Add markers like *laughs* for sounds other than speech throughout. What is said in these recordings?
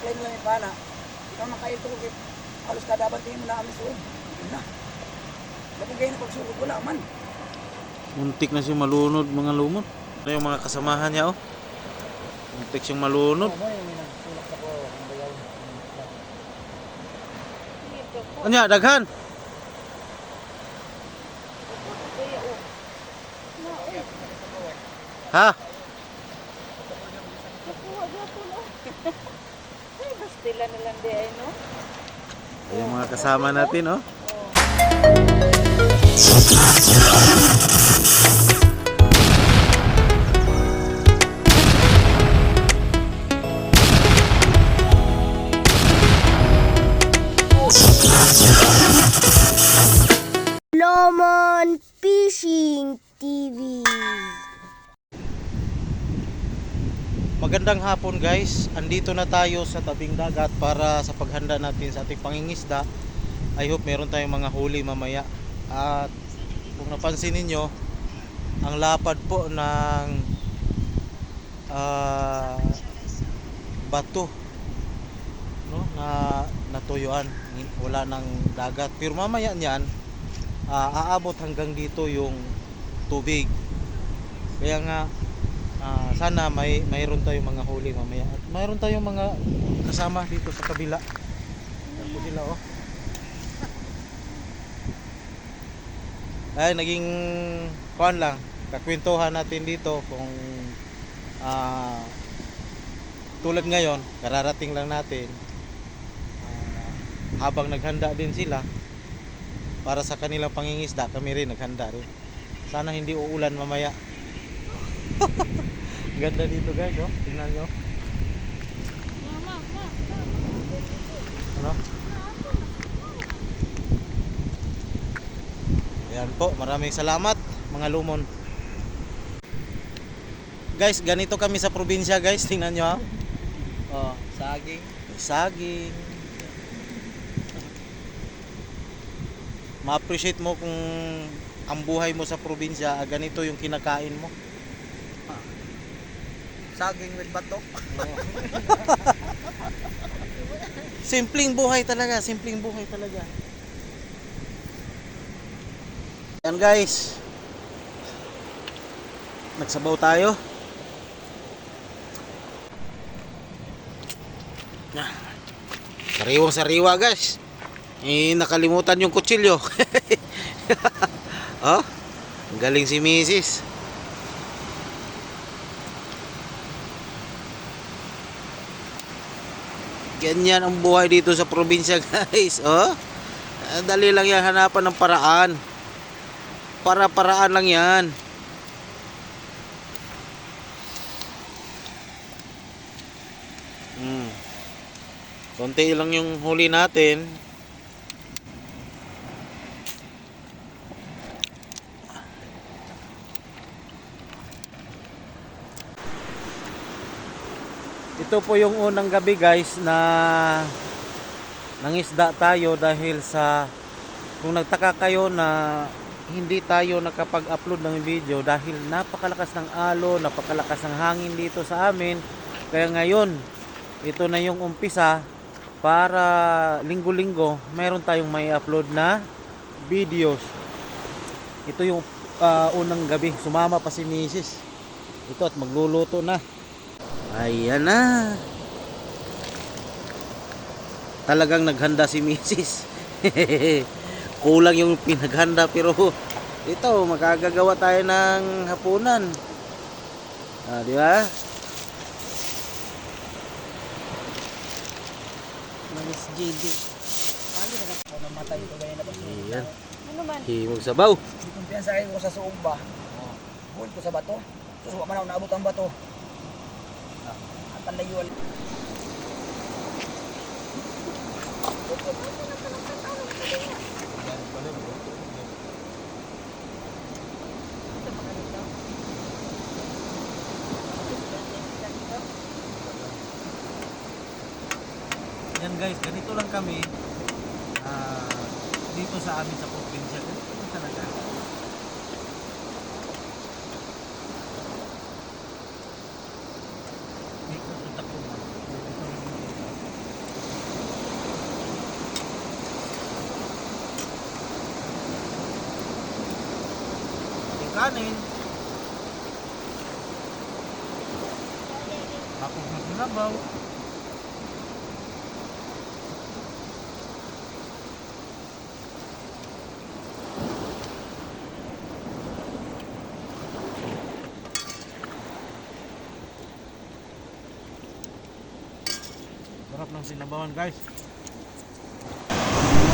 mo lang yung pana. Ikaw makaito ko kay halos kada bantingin mo na kami suod. Yun na. Lagi kayo na pagsulod, wala man. Muntik na siya malunod mga lumot. Ano yung mga kasamahan niya oh. Muntik siyang malunod. Anya, daghan. Ha? Ay, *laughs* bastila na lang di ay, no? Yung mga kasama natin oh. Lomon Fishing TV. Magandang hapon guys. Andito na tayo sa tabing dagat para sa paghanda natin sa ating pangingisda. I hope meron tayong mga huli mamaya. At kung napansin ninyo, ang lapad po ng ah, bato no na natuyuan wala nang dagat pero mamaya niyan ah, aabot hanggang dito yung tubig kaya nga Ah, sana may mayroon tayong mga huli mamaya at mayroon tayong mga kasama dito sa kabila. Po sila oh. Ay naging kuan lang. Kakwentuhan natin dito kung ah, tulad ngayon, kararating lang natin. Ah, habang naghanda din sila para sa kanilang pangingisda, kami rin naghanda rin. Sana hindi uulan mamaya. *laughs* Ganda dito guys, oh. Tingnan nyo. Ano? Ayan po, maraming salamat mga lumon. Guys, ganito kami sa probinsya guys, tingnan nyo ha. Oh, saging. Saging. Ma-appreciate mo kung ang buhay mo sa probinsya, ah, ganito yung kinakain mo. Saging with batok. *laughs* Simpleng buhay talaga, simpleng buhay talaga. Yan guys. Nagsabaw tayo. Yan. Sariwang sariwa guys. Eh, nakalimutan yung kutsilyo. *laughs* oh, galing si Mrs. Ganyan ang buhay dito sa probinsya, *laughs* guys. Oh. Ah, Dali lang yan hanapan ng paraan. Para-paraan lang yan. Hmm. Konti lang yung huli natin. Ito po yung unang gabi guys na nangisda tayo dahil sa kung nagtaka kayo na hindi tayo nakapag-upload ng video dahil napakalakas ng alo, napakalakas ng hangin dito sa amin. Kaya ngayon, ito na yung umpisa para linggo-linggo meron tayong may upload na videos. Ito yung ah, unang gabi. Sumama pa si Mrs. Ito at magluluto na. Ayan na. Talagang naghanda si Mrs. *laughs* Kulang yung pinaghanda pero ito magagagawa tayo ng hapunan. Ah, di ba? Manis JD. Na na? Ayan. Ano? Himog sabaw. Hindi kumpiyansa kayo sa suog ba? Oh. Buhol ko sa bato. Susuwa man ako naabot ang bato. Ah, At ang layo. Yan guys, ganito lang kami. ah, dito sa amin sa probinsya. Ganito talaga. Kanin. Tapos na sinabaw. Sarap ng sinabawan guys.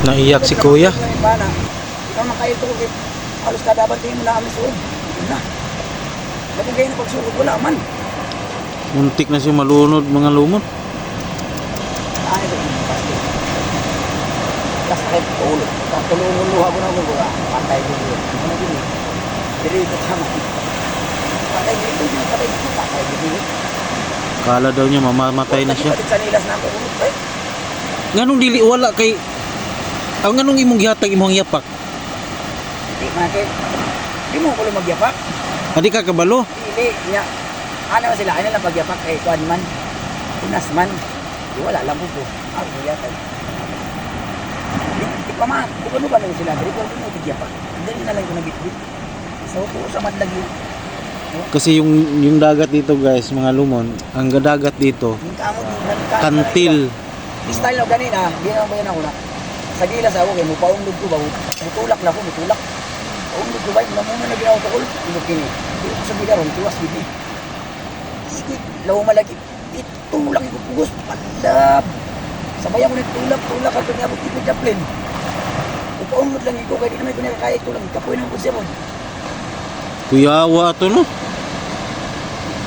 Naiyak si kuya. Ikaw man kayo ito. eh. Halos kada tingin mo na kami suod. Yun na. Lagi kayo na pagsugod. Wala man. Muntik na siya malunod mga lumot. Ito? Tapos kahit tulog. Katulungan luha ko na ako. ah, Patay ko yun. Ano na yun? Dirito tama. Patay dito. Patay dito. Patay dito. Kala daw niya mamamatay na siya. Balik sa nilas na ako. Ay, Nganong dili wala kay ang nganong imong gihatag imong yapak? Di man kay. Di mo lang magyapak. Adi ka kabalo. Dili niya. Ano sila, ano lang pagyapak kay kuan man. Punas man. Di wala lang po po. Ako mo yatag. Di, pa man. Kung ano ba lang sila, dili ko mo tigyapak. Dili na lang ko nabitbit. Sa so, sa madlag yun. Kasi yung yung dagat dito guys, mga lumon, ang dagat dito kantil. Style na ganina, di na ba yan ako na. Sa gilas ako kay mupaunlog ko ba, mutulak na ako, mutulak. Ko ba, muna muna na ginawa ko ulit. Ino kini. Di ko sa bilaron, tuwas gini. Ikit, lawa malagi. Itulak ko pugos, pandab. Sabay ako nagtulak, tulak ako niya ako tipid na plane. Upaunlog lang ito, kaya di naman ko nakakaya ito lang. Kapoy ng kusya mo. Kuyawa to no.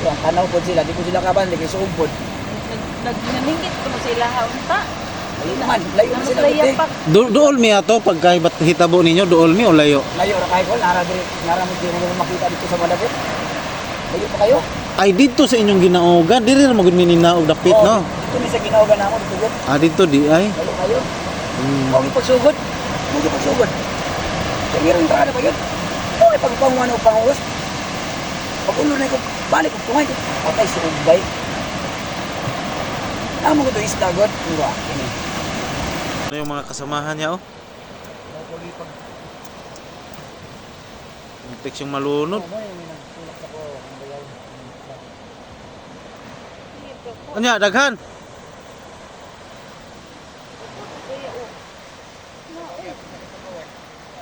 Tanaw po sila, di ko sila kaban, di kay suumpod. Nag naminggit ko mo sila haunta. Layo naman, layo na sila. pa. Do dool mi ato pagka hitabo ninyo, dool mi o layo. Layo ra kayo, nara diri, nara mo din mo makita dito sa Malabot. Layo pa kayo? Ay dito sa inyong ginaogan, diri ra magud mininaog dapit Oo, no. Ito ni sa ginawa na mo dito yun. Ah dito di ay. Layo kayo. Hmm. Huwag ipagsugod. Huwag ipagsugod. Kaya meron entrada pa yun. Huwag ipagpanguhan o panguwas. Pag ulo na ko, balik ko tungay ko. Patay si Ugbay. Amo ko ito isda god. Nga, ini. Yung mga kasamahan niya oh? Muntik siyang malunod. Anya daghan.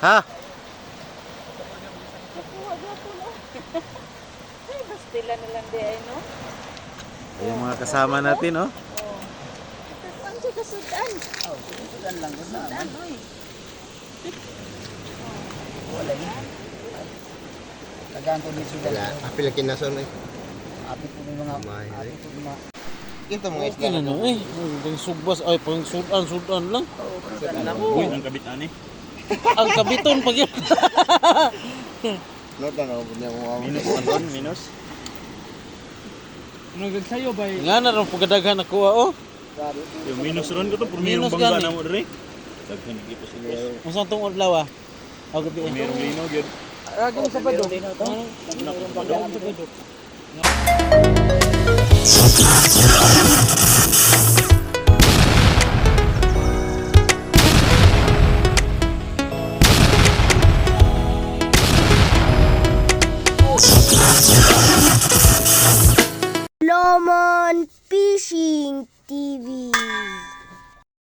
Ha? Nakuha gapo no. Ay, bastila na lang di ay no. Yung mga kasama natin oh. Kasudan. Oh, sudan lang. Sudan. Sudan oy. Wala yun. Tagaan ko ni sudan. Wala, apil ang kinason eh. Apit ko ni mga... Apit ko ni mga... Ito mga isda. Okay na no eh. Ang sugbas ay pang sudan sudan lang. Oo, sudan lang. Uy, ang kabit ani. ang kabiton pag yun. No, tanaw po niya kung Minus man ron, minus. Nga na rin pagdaghan ako oh. Yung minus ron ko to, Minus purmirong bangga na mo dre. Daghan nagkipo sa gas. Unsa tong adlaw ah? Ako gabi. Purmirong linog yun. Ragong sa pado. Lomon Fishing TV.